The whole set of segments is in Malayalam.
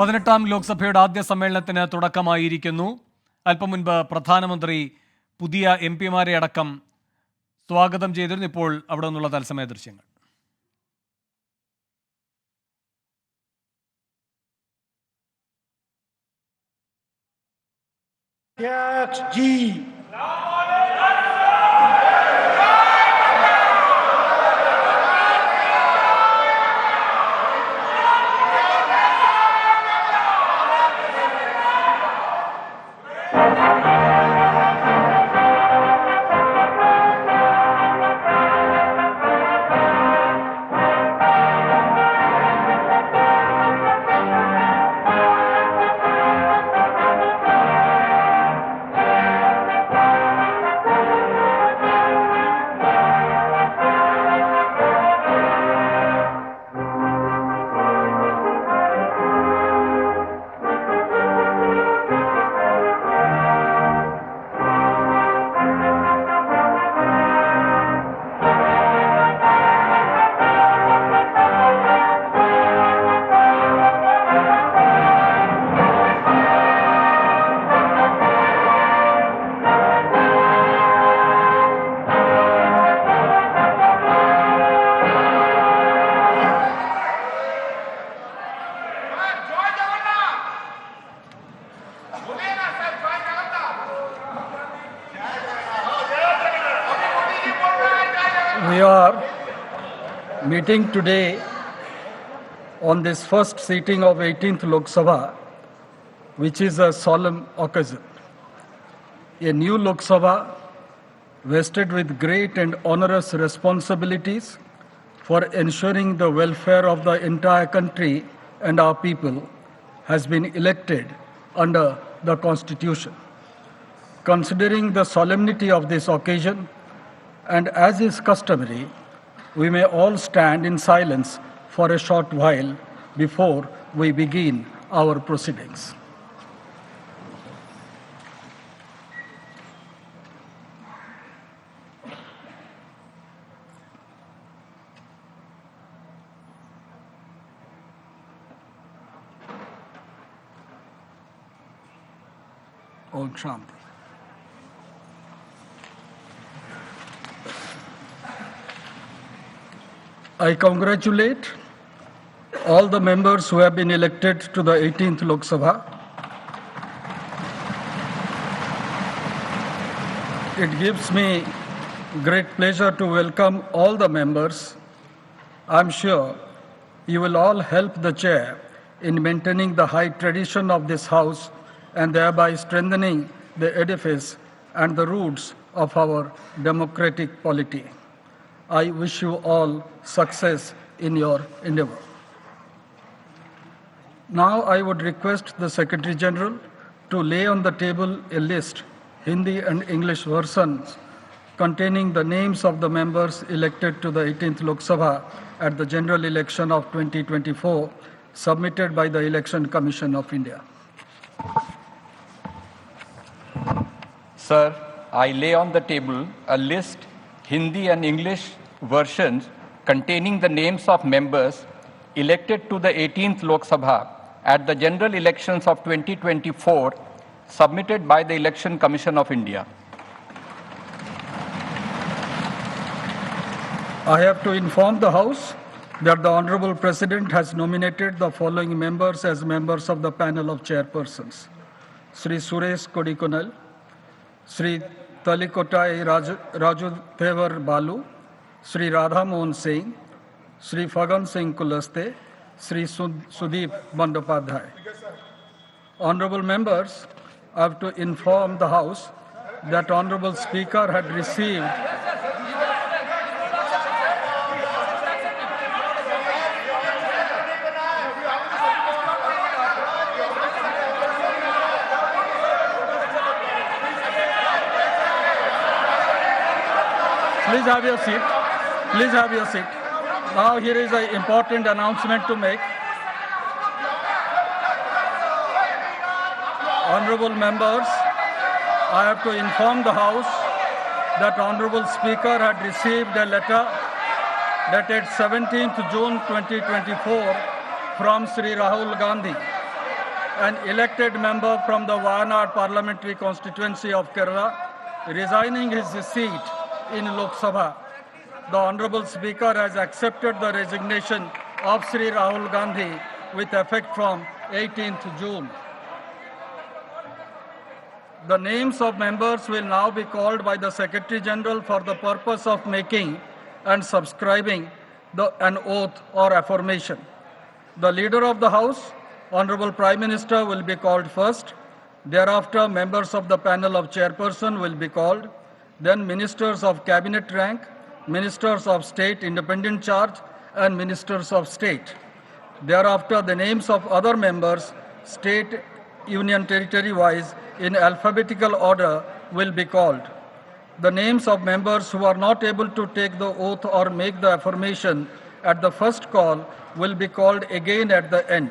പതിനെട്ടാം ലോക്സഭയുടെ ആദ്യ സമ്മേളനത്തിന് തുടക്കമായിരിക്കുന്നു അല്പം മുൻപ് പ്രധാനമന്ത്രി പുതിയ എം പിമാരെ അടക്കം സ്വാഗതം ചെയ്തിരുന്നു ഇപ്പോൾ അവിടെ നിന്നുള്ള തത്സമയ ദൃശ്യങ്ങൾ Yeah, it's G. We are meeting today on this first sitting of 18th Lok Sabha, which is a solemn occasion. A new Lok Sabha vested with great and onerous responsibilities for ensuring the welfare of the entire country and our people has been elected under the Constitution. Considering the solemnity of this occasion, and as is customary, we may all stand in silence for a short while before we begin our proceedings. Om. I congratulate all the members who have been elected to the 18th Lok Sabha. It gives me great pleasure to welcome all the members. I'm sure you will all help the chair in maintaining the high tradition of this house and thereby strengthening the edifice and the roots of our democratic polity. I wish you all success in your endeavor. Now I would request the Secretary General to lay on the table a list, Hindi and English versions, containing the names of the members elected to the 18th Lok Sabha at the general election of 2024, submitted by the Election Commission of India. Sir, I lay on the table a list, Hindi and English versions, containing the names of members elected to the 18th Lok Sabha at the general elections of 2024, submitted by the Election Commission of India. I have to inform the House that the Honorable President has nominated the following members as members of the panel of chairpersons. Sri Suresh Kodikonal, Sri Talikotai Raju, Raju Thevar Balu, Shri Radha Mohan Singh, Shri Fagan Singh Kulaste, Shri Sudip Bandyopadhyay honourable members have to inform the house that honourable speaker had receive Please have your seat. Please have your seat. Now here is an important announcement to make. Honorable members, I have to inform the House that Honorable Speaker had received a letter dated 17th June 2024 from Sri Rahul Gandhi, an elected member from the Wayanad parliamentary constituency of Kerala, resigning his seat in Lok Sabha. The Honorable Speaker has accepted the resignation of Sri Rahul Gandhi with effect from 18th June. The names of members will now be called by the Secretary General for the purpose of making and subscribing the, an oath or affirmation. The Leader of the House, Honorable Prime Minister, will be called first. Thereafter, members of the panel of chairperson will be called. Then, ministers of cabinet rank, ministers of state independent charge, and ministers of state. Thereafter, the names of other members, state, union territory wise, in alphabetical order will be called. The names of members who are not able to take the oath or make the affirmation at the first call will be called again at the end.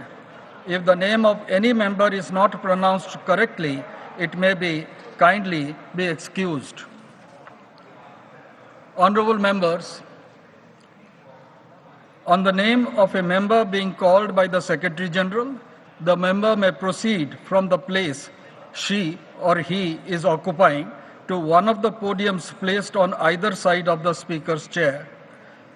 If the name of any member is not pronounced correctly, it may be kindly be excused. Honorable members, on the name of a member being called by the Secretary General, the member may proceed from the place she or he is occupying to one of the podiums placed on either side of the Speaker's chair.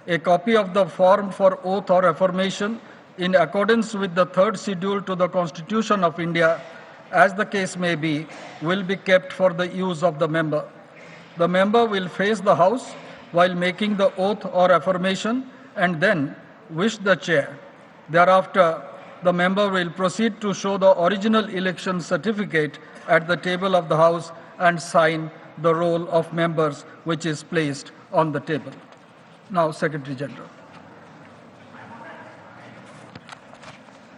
A copy of the form for oath or affirmation in accordance with the third schedule to the Constitution of India, as the case may be, will be kept for the use of the member. The member will face the House while making the oath or affirmation and then wish the chair. Thereafter, the member will proceed to show the original election certificate at the table of the House and sign the roll of members which is placed on the table. Now, Secretary General.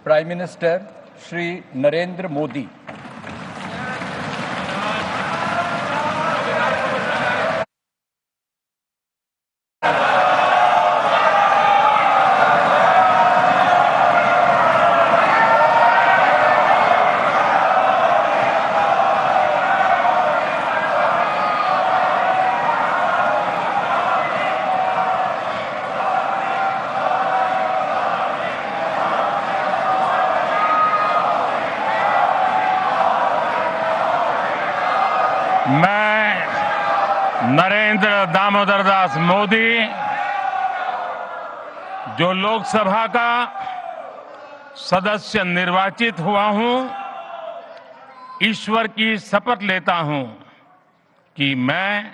Prime Minister Shri Narendra Modi. Damodar Das Modi, जो लोकसभा का सदस्य निर्वाचित हुआ हूँ, ईश्वर की शपथ लेता हूँ कि मैं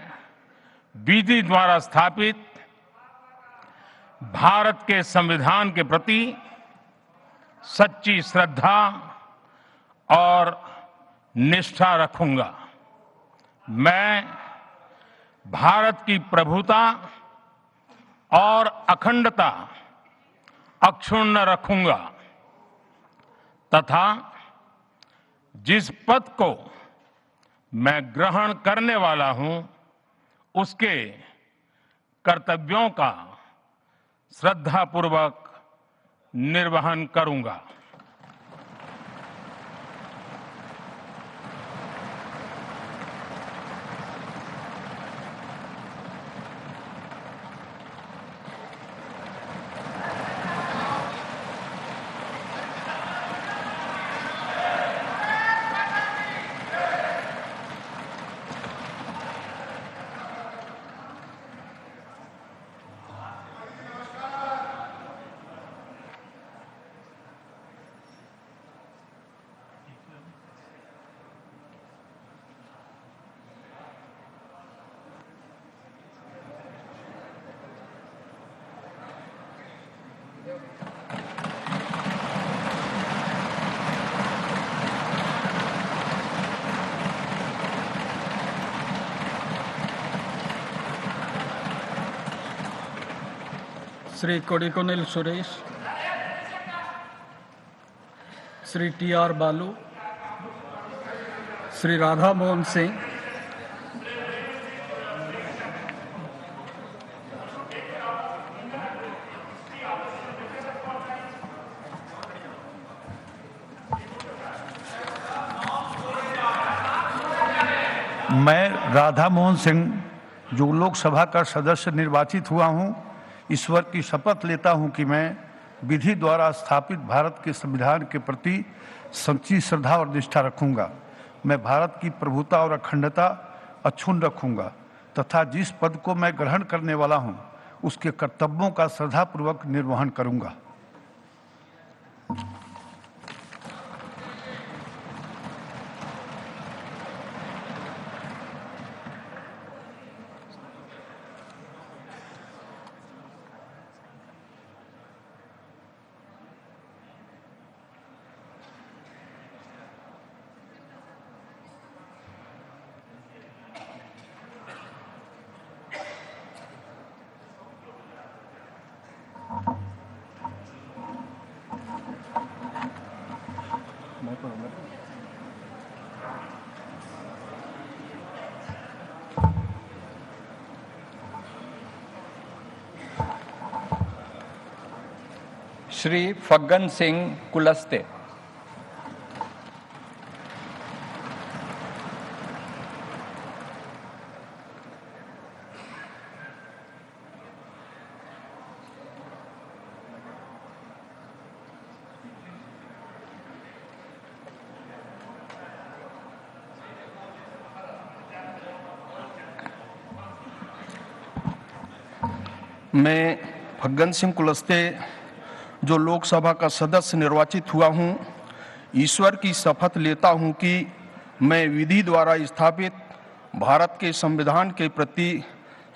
विधि द्वारा स्थापित भारत के संविधान के प्रति सच्ची श्रद्धा और निष्ठा रखूँगा। मैं भारत की प्रभुता और अखंडता अक्षुण्ण रखूँगा, तथा जिस पद को मैं ग्रहण करने वाला हूँ, उसके कर्तव्यों का श्रद्धापूर्वक निर्वहन करूँगा। श्री कोडिकोनिल सुरेश, श्री टी आर बालू, श्री राधा मोहन सिंह, मैं राधा मोहन सिंह, जो लोकसभा का सदस्य निर्वाचित हुआ हूँ ईश्वर की शपथ लेता हूँ कि मैं विधि द्वारा स्थापित भारत के संविधान के प्रति सच्ची श्रद्धा और निष्ठा रखूँगा। मैं भारत की प्रभुता और अखंडता अक्षुण रखूँगा तथा जिस पद को मैं ग्रहण करने वाला हूँ, उसके कर्तव्यों का श्रद्धापूर्वक निर्वहन करूँगा। श्री फग्गन सिंह कुलस्ते। मैं फग्गन सिंह कुलस्ते जो लोकसभा का सदस्य निर्वाचित हुआ हूं ईश्वर की शपथ लेता हूं कि मैं विधि द्वारा स्थापित भारत के संविधान के प्रति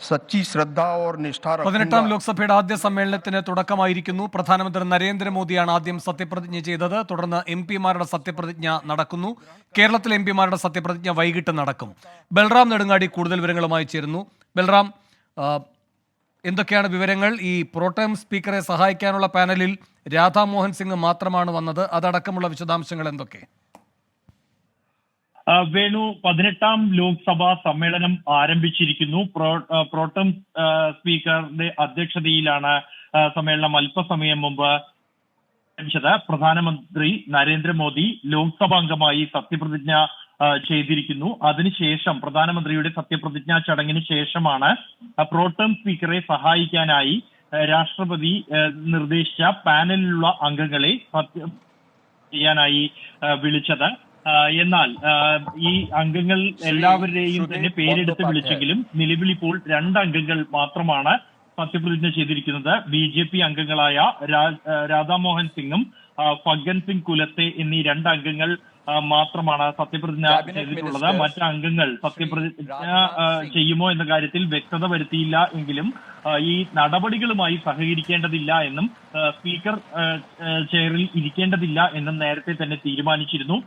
सच्ची श्रद्धा और निष्ठा പതിനെട്ടാം रखूंगा ലോക്സഭയുടെ ആദ്യ സമ്മേളനത്തിന് തുടക്കമായിരിക്കുന്നു പ്രധാനമന്ത്രി നരേന്ദ്രമോദിയാണ് ആദ്യം സത്യപ്രതിജ്ഞ ചെയ്തത് തുടർന്ന് എം പിമാരുടെ സത്യപ്രതിജ്ഞ നടക്കുന്നു കേരളത്തിലെ എം പിമാരുടെ സത്യപ്രതിജ്ഞ വൈകിട്ട് നടക്കും ബൽറാം നെടുങ്ങാടി കൂടുതൽ വിവരങ്ങളുമായി ചേരുന്നു ബൽറാം ആ, എന്തൊക്കെയാണ് വിവരങ്ങൾ? ഈ പ്രോട്ടേം സ്പീക്കറെ സഹായിക്കാനുള്ള പാനലിൽ രാധാമോഹൻ സിംഗ് മാത്രമാണ് വന്നത്. അതടക്കമുള്ള വിശദാംശങ്ങൾ എന്തൊക്കെ? വേണു പതിനെട്ടാം ലോക്സഭാ സമ്മേളനം ആരംഭിച്ചിരിക്കുന്നു. പ്രോ പ്രോട്ടം സ്പീക്കറുടെ അധ്യക്ഷതയിലാണ് സമ്മേളനം അല്പസമയം മുമ്പ് പ്രധാനമന്ത്രി നരേന്ദ്രമോദി ലോക്സഭാംഗമായി സത്യപ്രതിജ്ഞ ചെയ്തിരിക്കുന്നു. അതിനുശേഷം പ്രധാനമന്ത്രിയുടെ സത്യപ്രതിജ്ഞാ ചടങ്ങിന് ശേഷമാണ് പ്രോട്ടം സ്പീക്കറെ സഹായിക്കാനായി രാഷ്ട്രപതി നിർദ്ദേശിച്ച പാനലിലുള്ള അംഗങ്ങളെ സത്യ ചെയ്യാനായി വിളിച്ചത്. എന്നാൽ ഈ അംഗങ്ങൾ എല്ലാവരുടെയും തന്നെ പേരെടുത്ത് വിളിച്ചെങ്കിലും നിലവിൽ ഇപ്പോൾ രണ്ട് അംഗങ്ങൾ മാത്രമാണ് സത്യപ്രതിജ്ഞ ചെയ്തിരിക്കുന്നത്. ബി ജെ പി അംഗങ്ങളായ രാധാമോഹൻ സിംഗും ഫഗൻ ഫഗ്ഗൻ സിംഗ് കുലത്തെ എന്നീ രണ്ട് അംഗങ്ങൾ മാത്രമാണ് സത്യപ്രതിജ്ഞ ചെയ്തിട്ടുള്ളത്. മറ്റ് അംഗങ്ങൾ സത്യപ്രതിജ്ഞ ചെയ്യുമോ എന്ന കാര്യത്തിൽ വ്യക്തത വരുത്തിയില്ല എങ്കിലും ഈ നടപടികളുമായി സഹകരിക്കേണ്ടതില്ല എന്നും സ്പീക്കർ ചെയറിൽ ഇരിക്കേണ്ടതില്ല എന്നും നേരത്തെ തന്നെ തീരുമാനിച്ചിരുന്നു.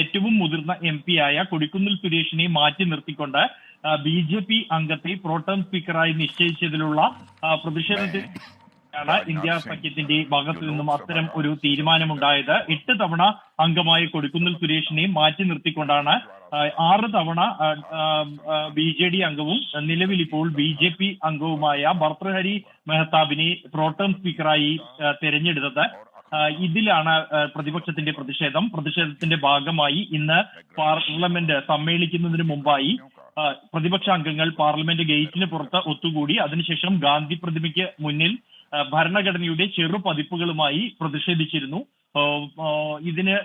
ഏറ്റവും മുതിർന്ന എം പി ആയ കൊടിക്കുന്നിൽ സുരേഷിനെ മാറ്റി നിർത്തിക്കൊണ്ട് ബി ജെ പി അംഗത്തെ പ്രോട്ടേം സ്പീക്കറായി നിശ്ചയിച്ചതിലുള്ള പ്രതിഷേധത്തിൽ ാണ് ഇന്ത്യ സഖ്യത്തിന്റെ ഭാഗത്തു നിന്നും അത്തരം ഒരു തീരുമാനമുണ്ടായത്. എട്ട് തവണ അംഗമായ കൊടിക്കുന്നിൽ സുരേഷിനെ മാറ്റി നിർത്തിക്കൊണ്ടാണ്. ആറ് തവണ ബി ജെ ഡി അംഗവും നിലവിൽ ഇപ്പോൾ ബി ജെ പി അംഗവുമായ ഭർത്തൃഹരി മെഹ്താബിനെ പ്രോട്ടം സ്പീക്കറായി തെരഞ്ഞെടുത്തത്. ഇതിലാണ് പ്രതിപക്ഷത്തിന്റെ പ്രതിഷേധം. പ്രതിഷേധത്തിന്റെ ഭാഗമായി ഇന്ന് പാർലമെന്റ് സമ്മേളിക്കുന്നതിന് മുമ്പായി പ്രതിപക്ഷ അംഗങ്ങൾ പാർലമെന്റ് ഗേറ്റിന് പുറത്ത് ഒത്തുകൂടി. അതിനുശേഷം ഗാന്ധി പ്രതിമയ്ക്ക് മുന്നിൽ ഭരണഘടനയുടെ ചെറു പതിപ്പുകളുമായി പ്രതിഷേധിച്ചിരുന്നു. ഇതിന്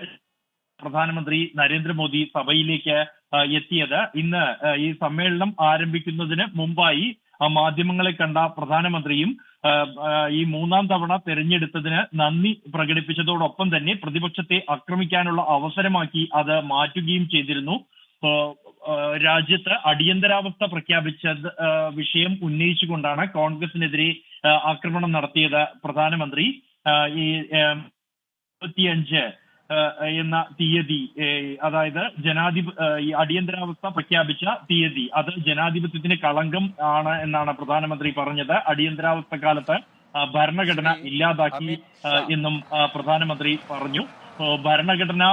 പ്രധാനമന്ത്രി നരേന്ദ്രമോദി സഭയിലേക്ക് എത്തിയത്. ഇന്ന് ഈ സമ്മേളനം ആരംഭിക്കുന്നതിന് മുമ്പായി മാധ്യമങ്ങളെ കണ്ട പ്രധാനമന്ത്രിയും ഈ മൂന്നാം തവണ തെരഞ്ഞെടുത്തതിന് നന്ദി പ്രകടിപ്പിച്ചതോടൊപ്പം തന്നെ പ്രതിപക്ഷത്തെ ആക്രമിക്കാനുള്ള അവസരമാക്കി അത് മാറ്റുകയും ചെയ്തിരുന്നു. രാജ്യത്ത് അടിയന്തരാവസ്ഥ പ്രഖ്യാപിച്ച വിഷയം ഉന്നയിച്ചുകൊണ്ടാണ് കോൺഗ്രസിനെതിരെ ആക്രമണം നടത്തിയത് പ്രധാനമന്ത്രി. ഈ ഇരുപത്തിയഞ്ച് എന്ന തീയതി അതായത് ജനാധിപ ഈ അടിയന്തരാവസ്ഥ പ്രഖ്യാപിച്ച തീയതി അത് ജനാധിപത്യത്തിന് കളങ്കം ആണ് എന്നാണ് പ്രധാനമന്ത്രി പറഞ്ഞത്. അടിയന്തരാവസ്ഥ കാലത്ത് ഭരണഘടന ഇല്ലാതാക്കി എന്നും പ്രധാനമന്ത്രി പറഞ്ഞു. ഭരണഘടന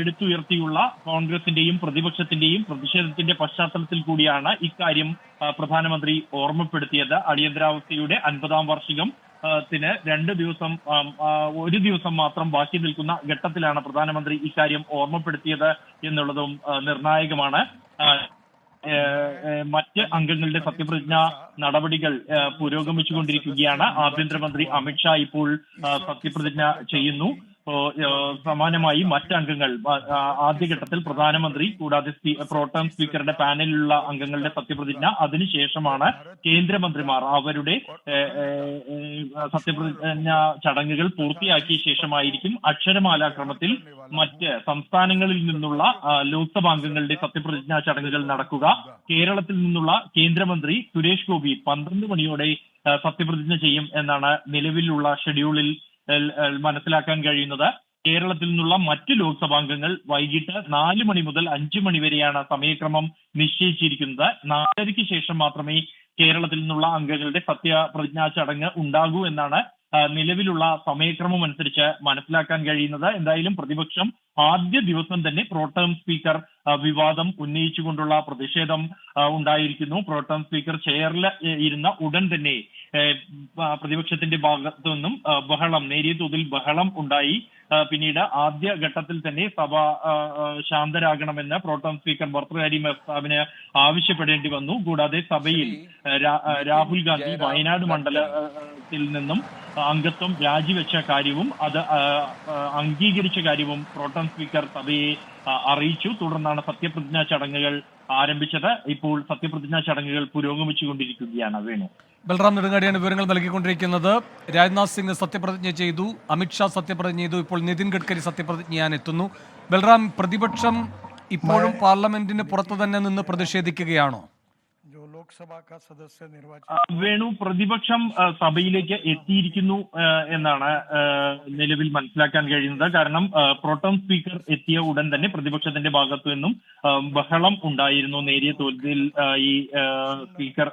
എടുത്തുയർത്തിയുള്ള കോൺഗ്രസിന്റെയും പ്രതിപക്ഷത്തിന്റെയും പ്രതിഷേധത്തിന്റെ പശ്ചാത്തലത്തിൽ കൂടിയാണ് ഇക്കാര്യം പ്രധാനമന്ത്രി ഓർമ്മപ്പെടുത്തിയത്. അടിയന്തരാവസ്ഥയുടെ അൻപതാം വാർഷികം ത്തിന് രണ്ട് ദിവസം ഒരു ദിവസം മാത്രം ബാക്കി നിൽക്കുന്ന ഘട്ടത്തിലാണ് പ്രധാനമന്ത്രി ഇക്കാര്യം ഓർമ്മപ്പെടുത്തിയത് എന്നുള്ളതും നിർണായകമാണ്. മറ്റ് അംഗങ്ങളുടെ സത്യപ്രതിജ്ഞ നടപടികൾ പുരോഗമിച്ചുകൊണ്ടിരിക്കുകയാണ്. ആഭ്യന്തരമന്ത്രി അമിത്ഷാ ഇപ്പോൾ സത്യപ്രതിജ്ഞ ചെയ്യുന്നു. സമാനമായി മറ്റ് അംഗങ്ങൾ ആ, ആ, ആദ്യഘട്ടത്തിൽ പ്രധാനമന്ത്രി കൂടാതെ പ്രോട്ടേം സ്പീക്കറുടെ പാനലിലുള്ള അംഗങ്ങളുടെ സത്യപ്രതിജ്ഞ അതിനുശേഷമാണ് കേന്ദ്രമന്ത്രിമാർ അവരുടെ സത്യപ്രതിജ്ഞ ചടങ്ങുകൾ പൂർത്തിയാക്കിയ ശേഷമായിരിക്കും അക്ഷരമാലാക്രമത്തിൽ മറ്റ് സംസ്ഥാനങ്ങളിൽ നിന്നുള്ള ലോക്സഭാംഗങ്ങളുടെ സത്യപ്രതിജ്ഞാ ചടങ്ങുകൾ നടക്കുക. കേരളത്തിൽ നിന്നുള്ള കേന്ദ്രമന്ത്രി സുരേഷ് ഗോപി പന്ത്രണ്ട് മണിയോടെ സത്യപ്രതിജ്ഞ ചെയ്യും എന്നാണ് നിലവിലുള്ള ഷെഡ്യൂളിൽ മനസ്സിലാക്കാൻ കഴിയുന്നത്. കേരളത്തിൽ നിന്നുള്ള മറ്റ് ലോക്സഭാംഗങ്ങൾ വൈകിട്ട് നാല് മണി മുതൽ അഞ്ചു മണി വരെയാണ് സമയക്രമം നിശ്ചയിച്ചിരിക്കുന്നത്. നാലരയ്ക്ക് ശേഷം മാത്രമേ കേരളത്തിൽ നിന്നുള്ള അംഗങ്ങളുടെ സത്യപ്രതിജ്ഞാ ചടങ്ങ് ഉണ്ടാകൂ എന്നാണ് നിലവിലുള്ള സമയക്രമം അനുസരിച്ച് മനസ്സിലാക്കാൻ കഴിയുന്നത്. എന്തായാലും പ്രതിപക്ഷം ആദ്യ ദിവസം തന്നെ പ്രോട്ടേം സ്പീക്കർ വിവാദം ഉന്നയിച്ചുകൊണ്ടുള്ള പ്രതിഷേധം ഉണ്ടായിരിക്കുന്നു. പ്രോട്ടേം സ്പീക്കർ ചെയറിൽ ഇരുന്ന ഉടൻ തന്നെ പ്രതിപക്ഷത്തിന്റെ ഭാഗത്തു നിന്നും ബഹളം നേരിയ തോതിൽ ബഹളം ഉണ്ടായി. പിന്നീട് ആദ്യ ഘട്ടത്തിൽ തന്നെ സഭ ശാന്തരാകണമെന്ന് പ്രോട്ടോം സ്പീക്കർ ഭർത്തൃകാരി മെഹ്താബിന് ആവശ്യപ്പെടേണ്ടി വന്നു. കൂടാതെ സഭയിൽ രാഹുൽ ഗാന്ധി വയനാട് മണ്ഡലത്തിൽ നിന്നും അംഗത്വം രാജിവെച്ച കാര്യവും അത് അംഗീകരിച്ച കാര്യവും പ്രോട്ടോം സ്പീക്കർ സഭയെ അറിയിച്ചു. തുടർന്നാണ് സത്യപ്രതിജ്ഞാ ചടങ്ങുകൾ ആരംഭിച്ചത് ഇപ്പോൾ സത്യപ്രതിജ്ഞാ ചടങ്ങുകൾ പുരോഗമിച്ചുകൊണ്ടിരിക്കുകയാണ് വേണു. ബൽറാം നെടുങ്ങാടിയാണ് വിവരങ്ങൾ നൽകിക്കൊണ്ടിരിക്കുന്നത്. രാജ്നാഥ് സിംഗ് സത്യപ്രതിജ്ഞ ചെയ്തു. അമിത്ഷാ സത്യപ്രതിജ്ഞ ചെയ്തു. ഇപ്പോൾ നിതിൻ ഗഡ്കരി സത്യപ്രതിജ്ഞ ചെയ്യാൻ എത്തുന്നു ബൽറാം പ്രതിപക്ഷം ഇപ്പോഴും പാർലമെന്റിന് പുറത്ത് തന്നെ നിന്ന് പ്രതിഷേധിക്കുകയാണോ? ലോക്സഭാ സദസ്യ നിർവാചനം. വേണു പ്രതിപക്ഷം സഭയിലേക്ക് എത്തിയിരിക്കുന്നു എന്നാണ് നിലവിൽ മനസ്സിലാക്കാൻ കഴിയുന്നത്. കാരണം പ്രോട്ടോം സ്പീക്കർ എത്തിയ ഉടൻ തന്നെ പ്രതിപക്ഷത്തിന്റെ ഭാഗത്തു നിന്നും ബഹളം ഉണ്ടായിരുന്നു. നേരിയ തോതിൽ ഈ സ്പീക്കർ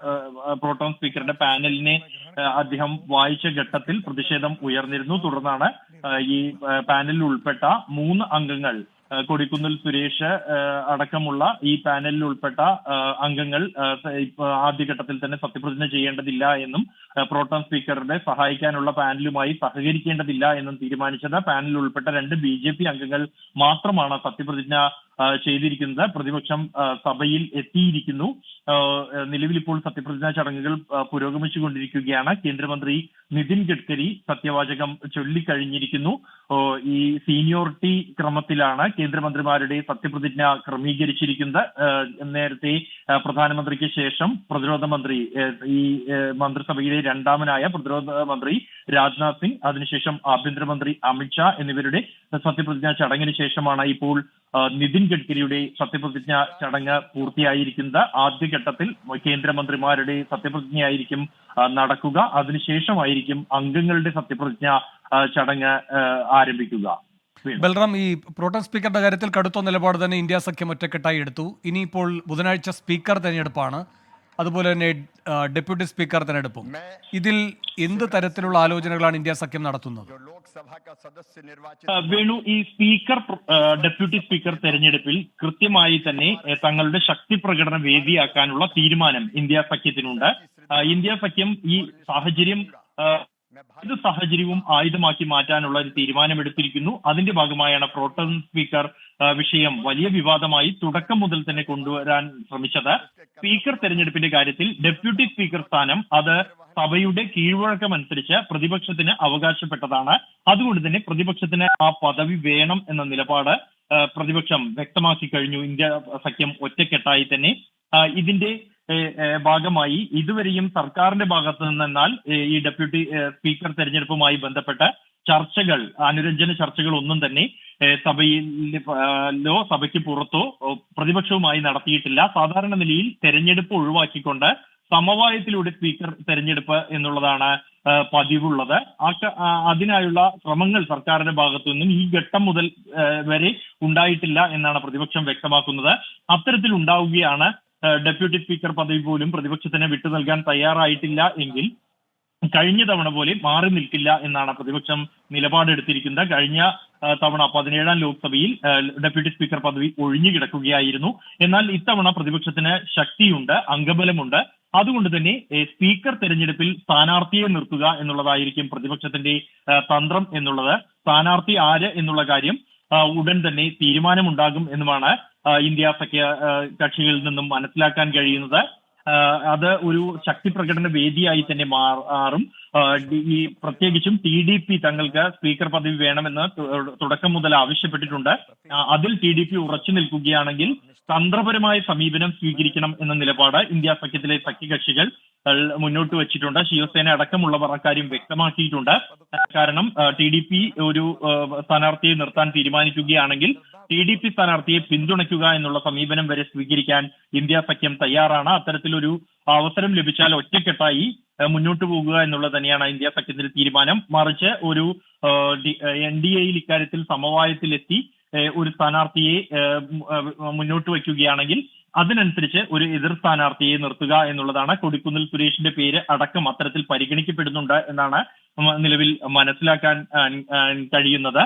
പ്രോട്ടോം സ്പീക്കറുടെ പാനലിനെ അദ്ദേഹം വായിച്ച ഘട്ടത്തിൽ പ്രതിഷേധം ഉയർന്നിരുന്നു. തുടർന്നാണ് ഈ പാനലിൽ ഉൾപ്പെട്ട മൂന്ന് അംഗങ്ങൾ കൊടിക്കുന്നിൽ സുരേഷ് അടക്കമുള്ള ഈ പാനലിൽ ഉൾപ്പെട്ട അംഗങ്ങൾ ആദ്യഘട്ടത്തിൽ തന്നെ സത്യപ്രതിജ്ഞ ചെയ്യേണ്ടതില്ല എന്നും പ്രോട്ടോം സ്പീക്കറുടെ സഹായിക്കാനുള്ള പാനലുമായി സഹകരിക്കേണ്ടതില്ല എന്നും തീരുമാനിച്ചത് പാനലിൽ ഉൾപ്പെട്ട രണ്ട് ബി അംഗങ്ങൾ മാത്രമാണ് സത്യപ്രതിജ്ഞ ചെയ്തിരിക്കുന്നത് പ്രതിപക്ഷം സഭയിൽ എത്തിയിരിക്കുന്നു. നിലവിൽ ഇപ്പോൾ സത്യപ്രതിജ്ഞാ ചടങ്ങുകൾ പുരോഗമിച്ചുകൊണ്ടിരിക്കുകയാണ്. കേന്ദ്രമന്ത്രി നിതിൻ ഗഡ്കരി സത്യവാചകം ചൊല്ലിക്കഴിഞ്ഞിരിക്കുന്നു. ഈ സീനിയോറിറ്റി ക്രമത്തിലാണ് കേന്ദ്രമന്ത്രിമാരുടെ സത്യപ്രതിജ്ഞ ക്രമീകരിച്ചിരിക്കുന്നത്. നേരത്തെ പ്രധാനമന്ത്രിക്ക് ശേഷം പ്രതിരോധ മന്ത്രി ഈ മന്ത്രിസഭയിലെ രണ്ടാമനായ പ്രതിരോധ മന്ത്രി രാജ്നാഥ് സിംഗ് അതിനുശേഷം ആഭ്യന്തരമന്ത്രി അമിത്ഷാ എന്നിവരുടെ സത്യപ്രതിജ്ഞാ ചടങ്ങിന് ശേഷമാണ് ഇപ്പോൾ നിതിൻ ഗഡ്കരിയുടെ സത്യപ്രതിജ്ഞ ചടങ്ങ് പൂർത്തിയായിരിക്കുന്നത് ആദ്യഘട്ടത്തിൽ കേന്ദ്രമന്ത്രിമാരുടെ സത്യപ്രതിജ്ഞയായിരിക്കും നടക്കുക. അതിനുശേഷമായിരിക്കും അംഗങ്ങളുടെ സത്യപ്രതിജ്ഞ ചടങ്ങ് ആരംഭിക്കുക. ബൽറാം ഈ പ്രോട്ടം സ്പീക്കറുടെ കാര്യത്തിൽ കടുത്ത നിലപാട് തന്നെ ഇന്ത്യ സഖ്യം ഒറ്റക്കെട്ടായി എടുത്തു. ഇനിയിപ്പോൾ ബുധനാഴ്ച സ്പീക്കർ തെരഞ്ഞെടുപ്പാണ്. അതുപോലെ തന്നെ ഡെപ്യൂട്ടി സ്പീക്കർ തെരഞ്ഞെടുപ്പും. ഇതിൽ എന്ത് തരത്തിലുള്ള ആലോചനകളാണ് ഇന്ത്യ സഖ്യം നടത്തുന്നത്? വേണു ഈ സ്പീക്കർ ഡെപ്യൂട്ടി സ്പീക്കർ തെരഞ്ഞെടുപ്പിൽ കൃത്യമായി തന്നെ തങ്ങളുടെ ശക്തി പ്രകടന വേദിയാക്കാനുള്ള തീരുമാനം ഇന്ത്യ സഖ്യത്തിനുണ്ട്. ഇന്ത്യ സഖ്യം ഈ സാഹചര്യം ഏത് സാഹചര്യവും ആയുധമാക്കി മാറ്റാനുള്ള ഒരു തീരുമാനമെടുത്തിരിക്കുന്നു. അതിന്റെ ഭാഗമായാണ് പ്രോട്ടം സ്പീക്കർ വിഷയം വലിയ വിവാദമായി തുടക്കം മുതൽ തന്നെ കൊണ്ടുവരാൻ ശ്രമിച്ചത്. സ്പീക്കർ തെരഞ്ഞെടുപ്പിന്റെ കാര്യത്തിൽ ഡെപ്യൂട്ടി സ്പീക്കർ സ്ഥാനം അത് സഭയുടെ കീഴ്വഴക്കം അനുസരിച്ച് പ്രതിപക്ഷത്തിന് അവകാശപ്പെട്ടതാണ്. അതുകൊണ്ട് തന്നെ പ്രതിപക്ഷത്തിന് ആ പദവി വേണം എന്ന നിലപാട് പ്രതിപക്ഷം വ്യക്തമാക്കി കഴിഞ്ഞു. ഇന്ത്യ സഖ്യം ഒറ്റക്കെട്ടായി തന്നെ. ഇതിന്റെ ഭാഗമായി. ഇതുവരെയും സർക്കാരിന്റെ ഭാഗത്ത് നിന്നെന്നാൽ ഈ ഡെപ്യൂട്ടി സ്പീക്കർ തെരഞ്ഞെടുപ്പുമായി ബന്ധപ്പെട്ട ചർച്ചകൾ അനുരഞ്ജന ചർച്ചകൾ ഒന്നും തന്നെ സഭയിലോ സഭയ്ക്ക് പുറത്തോ പ്രതിപക്ഷവുമായി നടത്തിയിട്ടില്ല. സാധാരണ നിലയിൽ തെരഞ്ഞെടുപ്പ് ഒഴിവാക്കിക്കൊണ്ട് സമവായത്തിലൂടെ സ്പീക്കർ തെരഞ്ഞെടുപ്പ് എന്നുള്ളതാണ് പതിവുള്ളത്. അതിനായുള്ള ശ്രമങ്ങൾ സർക്കാരിന്റെ ഭാഗത്തു നിന്നും ഈ ഘട്ടം മുതൽ വരെ ഉണ്ടായിട്ടില്ല എന്നാണ് പ്രതിപക്ഷം വ്യക്തമാക്കുന്നത്. അത്തരത്തിൽ ഉണ്ടാവുകയാണ് ഡെപ്യൂട്ടി സ്പീക്കർ പദവി പോലും പ്രതിപക്ഷത്തിന് വിട്ടു നൽകാൻ തയ്യാറായിട്ടില്ല എങ്കിൽ കഴിഞ്ഞ തവണ പോലെ മാറി നിൽക്കില്ല എന്നാണ് പ്രതിപക്ഷം നിലപാടെടുത്തിരിക്കുന്നത്. കഴിഞ്ഞ തവണ പതിനേഴാം ലോക്സഭയിൽ ഡെപ്യൂട്ടി സ്പീക്കർ പദവി ഒഴിഞ്ഞു കിടക്കുകയായിരുന്നു. എന്നാൽ ഇത്തവണ പ്രതിപക്ഷത്തിന് ശക്തിയുണ്ട് അംഗബലമുണ്ട്. അതുകൊണ്ട് തന്നെ സ്പീക്കർ തെരഞ്ഞെടുപ്പിൽ സ്ഥാനാർത്ഥിയെ നിർത്തുക എന്നുള്ളതായിരിക്കും പ്രതിപക്ഷത്തിന്റെ തന്ത്രം എന്നുള്ളത്. സ്ഥാനാർത്ഥി ആര് എന്നുള്ള കാര്യം ഉടൻ തന്നെ തീരുമാനമുണ്ടാകും എന്നുമാണ് ഇന്ത്യ സഖ്യ കക്ഷികളിൽ നിന്നും മനസ്സിലാക്കാൻ കഴിയുന്നത്. അത് ഒരു ശക്തി പ്രകടന വേദിയായി തന്നെ മാറും ഈ പ്രത്യേകിച്ചും ടി ഡി പി തങ്ങൾക്ക് സ്പീക്കർ പദവി വേണമെന്ന് തുടക്കം മുതൽ ആവശ്യപ്പെട്ടിട്ടുണ്ട്. അതിൽ ടി ഡി പി ഉറച്ചു നിൽക്കുകയാണെങ്കിൽ തന്ത്രപരമായ സമീപനം സ്വീകരിക്കണം എന്ന നിലപാട് ഇന്ത്യ സഖ്യത്തിലെ സഖ്യകക്ഷികൾ മുന്നോട്ട് വെച്ചിട്ടുണ്ട്. ശിവസേന അടക്കമുള്ളവർ അക്കാര്യം വ്യക്തമാക്കിയിട്ടുണ്ട്. കാരണം ടി ഡി പി ഒരു സ്ഥാനാർത്ഥിയെ നിർത്താൻ തീരുമാനിക്കുകയാണെങ്കിൽ ടി ഡി പി സ്ഥാനാർത്ഥിയെ പിന്തുണയ്ക്കുക എന്നുള്ള സമീപനം വരെ സ്വീകരിക്കാൻ ഇന്ത്യ സഖ്യം തയ്യാറാണ്. അത്തരത്തിലൊരു അവസരം ലഭിച്ചാൽ ഒറ്റക്കെട്ടായി മുന്നോട്ട് പോകുക എന്നുള്ളത് തന്നെയാണ് ഇന്ത്യ സഖ്യത്തിന്റെ തീരുമാനം. മറിച്ച് ഒരു എൻ ഡി എയിൽ ഇക്കാര്യത്തിൽ സമവായത്തിലെത്തി ഒരു സ്ഥാനാർത്ഥിയെ മുന്നോട്ട് വയ്ക്കുകയാണെങ്കിൽ അതിനനുസരിച്ച് ഒരു എതിർ സ്ഥാനാർത്ഥിയെ നിർത്തുക എന്നുള്ളതാണ് കൊടിക്കുന്നിൽ സുരേഷിന്റെ പേര് അടക്കം അത്തരത്തിൽ പരിഗണിക്കപ്പെടുന്നുണ്ട് എന്നാണ് നിലവിൽ മനസ്സിലാക്കാൻ കഴിയുന്നത്.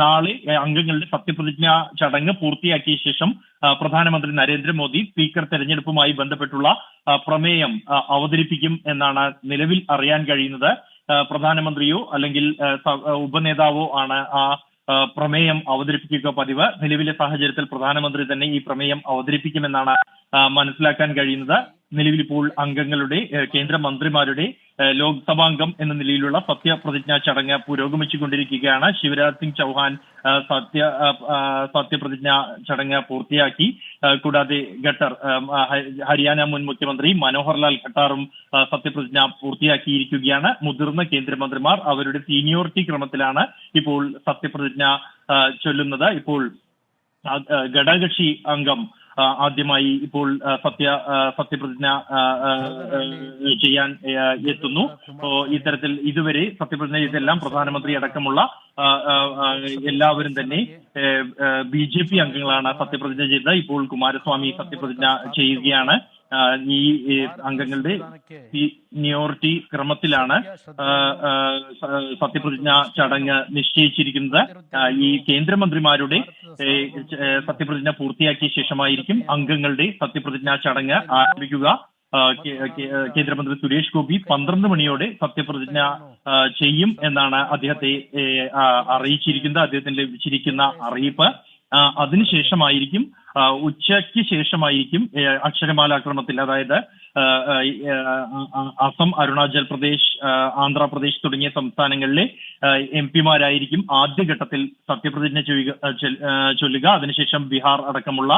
നാളെ അംഗങ്ങളുടെ സത്യപ്രതിജ്ഞ ചടങ്ങ് പൂർത്തിയാക്കിയ ശേഷം പ്രധാനമന്ത്രി നരേന്ദ്രമോദി സ്പീക്കർ തെരഞ്ഞെടുപ്പുമായി ബന്ധപ്പെട്ടുള്ള പ്രമേയം അവതരിപ്പിക്കും എന്നാണ് നിലവിൽ അറിയാൻ കഴിയുന്നത്. പ്രധാനമന്ത്രിയോ അല്ലെങ്കിൽ ഉപനേതാവോ ആണ് ആ, പ്രമേയം അവതരിപ്പിക്കുക പതിവ്. നിലവിലെ സാഹചര്യത്തിൽ പ്രധാനമന്ത്രി തന്നെ ഈ പ്രമേയം അവതരിപ്പിക്കുമെന്നാണ് മനസ്സിലാക്കാൻ കഴിയുന്നത്. നിലവിൽ ഇപ്പോൾ അംഗങ്ങളുടെ കേന്ദ്രമന്ത്രിമാരുടെ ലോക്സഭാംഗം എന്ന നിലയിലുള്ള സത്യപ്രതിജ്ഞാ ചടങ്ങ് പുരോഗമിച്ചുകൊണ്ടിരിക്കുകയാണ്. ശിവരാജ് സിംഗ് ചൗഹാൻ സത്യ സത്യപ്രതിജ്ഞ ചടങ്ങ് പൂർത്തിയാക്കി. കൂടാതെ ഖട്ടർ ഹരിയാന മുൻ മുഖ്യമന്ത്രി മനോഹർലാൽ ഖട്ടാറും ആ, സത്യപ്രതിജ്ഞ പൂർത്തിയാക്കിയിരിക്കുകയാണ്. മുതിർന്ന കേന്ദ്രമന്ത്രിമാർ അവരുടെ സീനിയോറിറ്റി ക്രമത്തിലാണ് ഇപ്പോൾ സത്യപ്രതിജ്ഞ ചൊല്ലുന്നത്. ഇപ്പോൾ ഘടകകക്ഷി അംഗം ആദ്യമായി ഇപ്പോൾ സത്യ സത്യപ്രതിജ്ഞ ചെയ്യാൻ എത്തുന്നു. ഇത്തരത്തിൽ ഇതുവരെ സത്യപ്രതിജ്ഞ ചെയ്തെല്ലാം പ്രധാനമന്ത്രി അടക്കമുള്ള എല്ലാവരും തന്നെ ബി ജെ പി അംഗങ്ങളാണ് സത്യപ്രതിജ്ഞ ചെയ്തത്. ഇപ്പോൾ കുമാരസ്വാമി സത്യപ്രതിജ്ഞ ചെയ്യുകയാണ്. ഈ അംഗങ്ങളുടെ സീനിയോറിറ്റി ക്രമത്തിലാണ് സത്യപ്രതിജ്ഞ ചടങ്ങ് നിശ്ചയിച്ചിരിക്കുന്നത്. ഈ കേന്ദ്രമന്ത്രിമാരുടെ സത്യപ്രതിജ്ഞ പൂർത്തിയാക്കിയ ശേഷമായിരിക്കും അംഗങ്ങളുടെ സത്യപ്രതിജ്ഞ ചടങ്ങ് ആരംഭിക്കുക. കേന്ദ്രമന്ത്രി സുരേഷ് ഗോപി പന്ത്രണ്ട് മണിയോടെ സത്യപ്രതിജ്ഞ ചെയ്യും എന്നാണ് അദ്ദേഹത്തെ അറിയിച്ചിരിക്കുന്നത്. അദ്ദേഹത്തിന് ലഭിച്ചിരിക്കുന്ന അറിയിപ്പ്. അതിനുശേഷമായിരിക്കും ഉച്ചയ്ക്ക് ശേഷമായിരിക്കും അക്ഷരമാലാക്രമത്തിൽ അതായത് അസം അരുണാചൽ പ്രദേശ് ആന്ധ്രാപ്രദേശ് തുടങ്ങിയ സംസ്ഥാനങ്ങളിലെ എം പിമാരായിരിക്കും ആദ്യഘട്ടത്തിൽ സത്യപ്രതിജ്ഞ ചെയ്യുക ചൊല്ലുക. അതിനുശേഷം ബീഹാർ അടക്കമുള്ള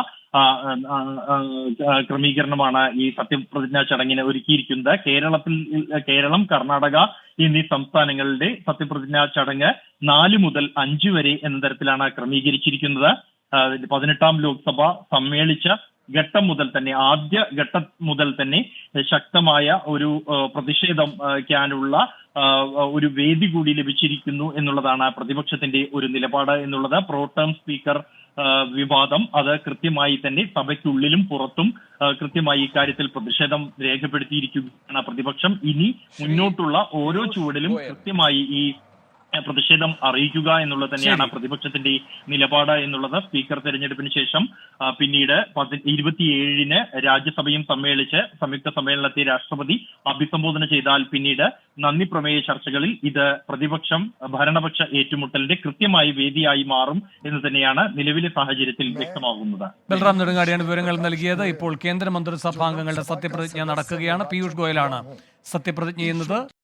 ക്രമീകരണമാണ് ഈ സത്യപ്രതിജ്ഞാ ചടങ്ങിന് ഒരുക്കിയിരിക്കുന്നത്. കേരളത്തിൽ കേരളം കർണാടക എന്നീ സംസ്ഥാനങ്ങളുടെ സത്യപ്രതിജ്ഞാ ചടങ്ങ് നാല് മുതൽ അഞ്ച് വരെ എന്ന തരത്തിലാണ് ക്രമീകരിച്ചിരിക്കുന്നത്. പതിനെട്ടാം ലോക്സഭ സമ്മേളിച്ച ഘട്ടം മുതൽ തന്നെ ആദ്യ ഘട്ടം മുതൽ തന്നെ ശക്തമായ ഒരു പ്രതിഷേധം ക്കാനുള്ള ഒരു വേദി കൂടി ലഭിച്ചിരിക്കുന്നു എന്നുള്ളതാണ് പ്രതിപക്ഷത്തിന്റെ ഒരു നിലപാട് എന്നുള്ളത്. പ്രോട്ടേം സ്പീക്കർ വിവാദം അത് കൃത്യമായി തന്നെ സഭയ്ക്കുള്ളിലും പുറത്തും കൃത്യമായി ഇക്കാര്യത്തിൽ പ്രതിഷേധം രേഖപ്പെടുത്തിയിരിക്കുകയാണ് പ്രതിപക്ഷം. ഇനി മുന്നോട്ടുള്ള ഓരോ ചുവടിലും കൃത്യമായി ഈ പ്രതിഷേധം അറിയിക്കുക എന്നുള്ളത് തന്നെയാണ് പ്രതിപക്ഷത്തിന്റെ നിലപാട് എന്നുള്ളത്. സ്പീക്കർ തെരഞ്ഞെടുപ്പിന് ശേഷം പിന്നീട് പതി- ഇരുപത്തിയേഴിന് രാജ്യസഭയും സമ്മേളിച്ച് സംയുക്ത സമ്മേളനത്തെ രാഷ്ട്രപതി അഭിസംബോധന ചെയ്താൽ പിന്നീട് നന്ദി പ്രമേയ ചർച്ചകളിൽ ഇത് പ്രതിപക്ഷം ഭരണപക്ഷ ഏറ്റുമുട്ടലിന്റെ കൃത്യമായി വേദിയായി മാറും എന്ന് തന്നെയാണ് നിലവിലെ സാഹചര്യത്തിൽ വ്യക്തമാകുന്നത്. ബൽറാം നെടുങ്ങാടിയാണ് വിവരങ്ങൾ നൽകിയത്. ഇപ്പോൾ കേന്ദ്രമന്ത്രിസഭാംഗങ്ങളുടെ സത്യപ്രതിജ്ഞ നടക്കുകയാണ്. പീയൂഷ് ഗോയലാണ് സത്യപ്രതിജ്ഞ ചെയ്യുന്നത്.